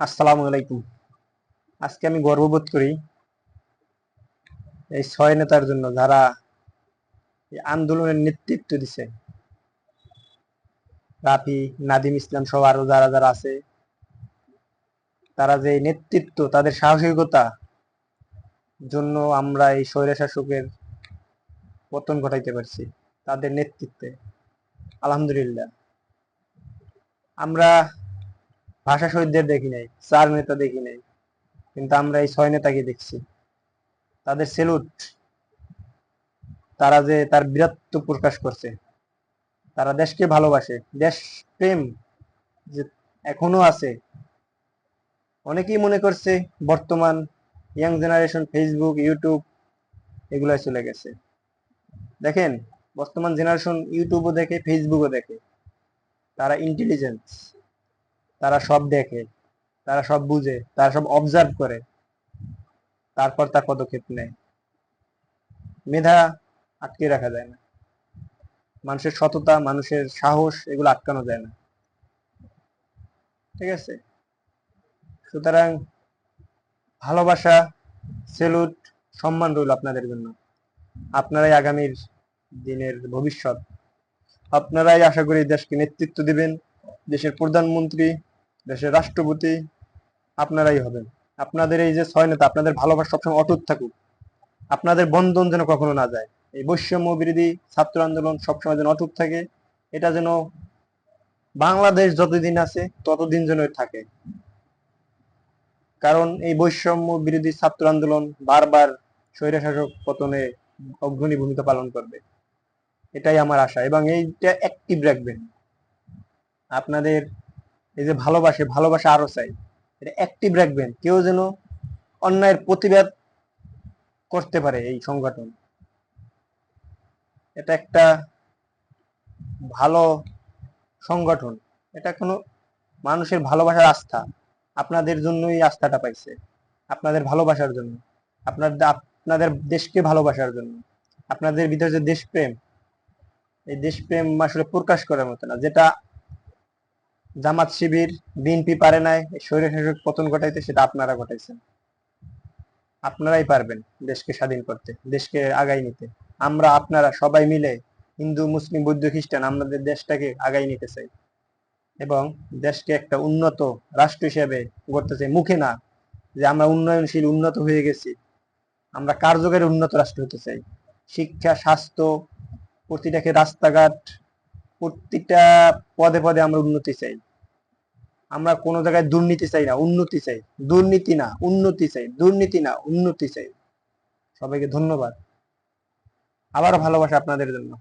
আসসালামু আলাইকুম। আজকে আমি গর্ববোধ করি এই ছয় নেতার জন্য যারা এই আন্দোলনের নেতৃত্ব দিছে। রাফি, নাদিম ইসলাম সহ আরও যারা যারা আছে, তারা যে নেতৃত্ব, তাদের সাহসিকতা জন্য আমরা এই স্বৈর শাসকের পতন ঘটাইতে পারছি, তাদের নেতৃত্বে। আলহামদুলিল্লাহ। আমরা ভাষা শহীদদের দেখি নাই চার নেতা দেখি নাই, কিন্তু আমরা এই ছয় নেতাকে দেখছি। তাদের সেলুট, তারা যে তার বীরত্ব প্রকাশ করছে, তারা দেশকে ভালোবাসে, দেশ প্রেম যে এখনও আছে, অনেকেই মনে করছে বর্তমান ইয়াং জেনারেশন ফেসবুক ইউটিউব এগুলাই চলে গেছে। দেখেন, বর্তমান জেনারেশন ইউটিউবও দেখে ফেসবুকও দেখে, তারা ইন্টেলিজেন্স তারা সব দেখে, তারা সব বুঝে, তারা সব অবজার্ভ করে। তারপর তার পদক্ষেপ নেয়। মেধা আটকে রাখা যায় না। মানুষের সততা, মানুষের সাহস, এগুলো আটকানো যায় না। ঠিক আছে? সুতরাং ভালোবাসা সেলুট সম্মান রইল আপনাদের জন্য। আপনারাই আগামীর দিনের ভবিষ্যৎ। আপনারাই আশা করি দেশকে নেতৃত্ব দিবেন। দেশের প্রধানমন্ত্রী, দেশের রাষ্ট্রপতি, আপনারাই হবেন। আপনাদের এই যে ছয় নেতা, আপনাদের ভালোবাসা সবসময় অটুট থাকুক। আপনাদের বন্ধন যেন কখনো না যায়। এই বৈষম্য বিরোধী ছাত্র আন্দোলন সবসময় যেন অটুট থাকে। এটা যেন বাংলাদেশ যতদিন আছে, ততদিন যেন থাকে। কারণ এই বৈষম্য বিরোধী ছাত্র আন্দোলন বারবার স্বৈরশাসক পতনে অগ্রণী ভূমিকা পালন করবে। এটাই আমার আশা। এবং এইটা অ্যাক্টিভ রাখবেন। আপনাদের এই যে ভালোবাসে, ভালোবাসা আরও চাই। এটা অ্যাক্টিভ রাখবেন। কেউ যেন অন্যায়ের প্রতিবাদ করতে পারে এই সংগঠন। এটা একটা ভালো সংগঠন। এটা কোনো মানুষের ভালোবাসার আস্থা। আপনাদের জন্যই আস্থাটা পাইছে। আপনাদের ভালোবাসার জন্য। আপনাদের আপনাদের দেশকে ভালোবাসার জন্য। আপনাদের ভিতরে যে দেশপ্রেম, এই দেশপ্রেম আসলে প্রকাশ করার মতো না। যেটা জামাত শিবির, বিএনপি পারে নাই শরীর স্বৈরশাসক পতন ঘটাইতে সেটা আপনারা ঘটাইছেন। আপনারাই পারবেন দেশকে স্বাধীন করতে, দেশকে আগাই নিতে। আমরা, আপনারা সবাই মিলে হিন্দু, মুসলিম, বৌদ্ধ, খ্রিস্টান, আমাদের দেশটাকে আগাই নিতে চাই। এবং দেশকে একটা উন্নত রাষ্ট্র হিসেবে গড়তে চাই। মুখে না যে আমরা উন্নয়নশীল, উন্নত হয়ে গেছি। আমরা কার্যকরী উন্নত রাষ্ট্র হতে চাই। শিক্ষা, স্বাস্থ্য, প্রতিটাকে রাস্তাঘাট প্রতিটা পদে পদে আমরা উন্নতি চাই। আমরা কোনো জায়গায় দুর্নীতি চাই না, উন্নতি চাই। দুর্নীতি না, উন্নতি চাই। দুর্নীতি না, উন্নতি চাই। সবাইকে ধন্যবাদ। আবারও ভালোবাসা আপনাদের জন্য।